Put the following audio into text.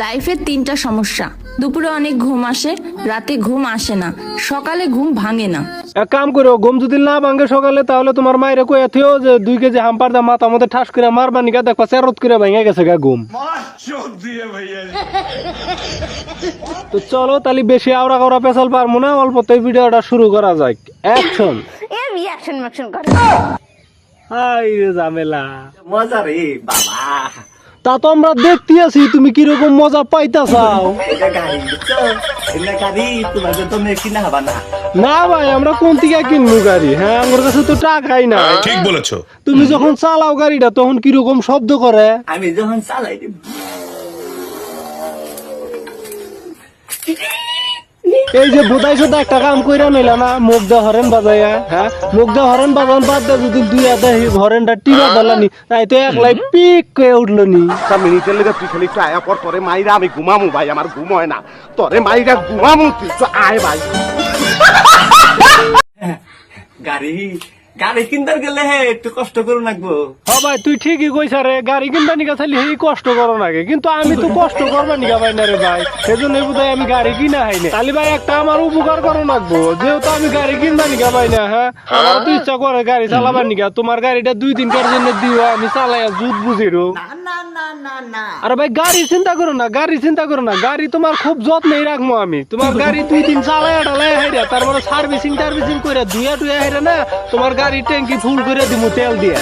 লাইফের তিনটা সমস্যা। দুপুরে অনেক ঘুম আসে রাতে ঘুম আসে না। সকালে ঘুম ভাঙে না। এক কাম করো ঘুম যদি না ভাঙে সকালে তাহলে তোমার মায়ের কয়ে থেও যে দুই কেজি হাম্পার দা মাথা মধ্যে ঠাস করে মারবা নিকা? দেখো চেরত করে ভেঙে গেছে গা ঘুম। তো চলো তাহলে বেশি আওড়া করা পেছাল পারব না অল্পতেই ভিডিওটা শুরু করা যাক। অ্যাকশন এ রিয়াকশন ম্যাকশন করে। হাই রে ঝামেলা। মজা রে বাবা। তা তো আমরা দেখতে আছি তুমি কীরকম মজা পাইতা চাও না না। ভাই আমরা কোন থেকে কিনবো গাড়ি? হ্যাঁ আমার কাছে তো টাকাই না ঠিক বলেছ। তুমি যখন চালাও গাড়িটা তখন কীরকম শব্দ করে? আমি যখন চালাই এই যে বোধাই শুধু একটা কাম কইরা নিল না মুখ দা হরেন বাজাইয়া হ্যাঁ? মুখ দা হরেন বাজান বাদ দে যদি দুই আধা হরেনটা টিরা দলানি তাই তো একলাই পিক করে উঠল নি তা মিনিটের লেগে তুই খালি একটু আয়া পর তোরে মাইরা আমি ঘুমামু ভাই আমার ঘুম হয় না। তোরে মাইরা ঘুমামু তুই তো আয় ভাই। গাড়ি গাড়ি কিনতে গেলে হে একটু কষ্ট করু লাগবো হ ভাই তুই ঠিকই কইছ রে গাড়ি কিনবা নিকা খালি এই কষ্ট করো নাকি কিন্তু আমি তো কষ্ট করবা নিকা ভাই না রে ভাই সেজন্য বোধহয় আমি গাড়ি কিনা হাইনি তাহলে ভাই একটা আমার উপকার করো নাকবো। যেহেতু আমি গাড়ি কিনবা নিকা ভাই না হ্যাঁ? আমার তো ইচ্ছা করে গাড়ি চালাবার নিকা। তোমার গাড়িটা দুই দিন কার জন্য দিও আমি চালাই জুত বুঝিরো। আরে ভাই, গাড়ি চিন্তা করো না, গাড়ি চিন্তা করো না। গাড়ি তোমার খুব যত্নেই রাখব আমি। তোমার গাড়ি দুই দিন চালায়, টালায় হাইরা, তারপরে সার্ভিসিং টার্ভিসিং করে ধুয়া টুয়া হাইরা না, তোমার গাড়ি ট্যাঙ্কি ফুল করে দিব তেল দিয়া।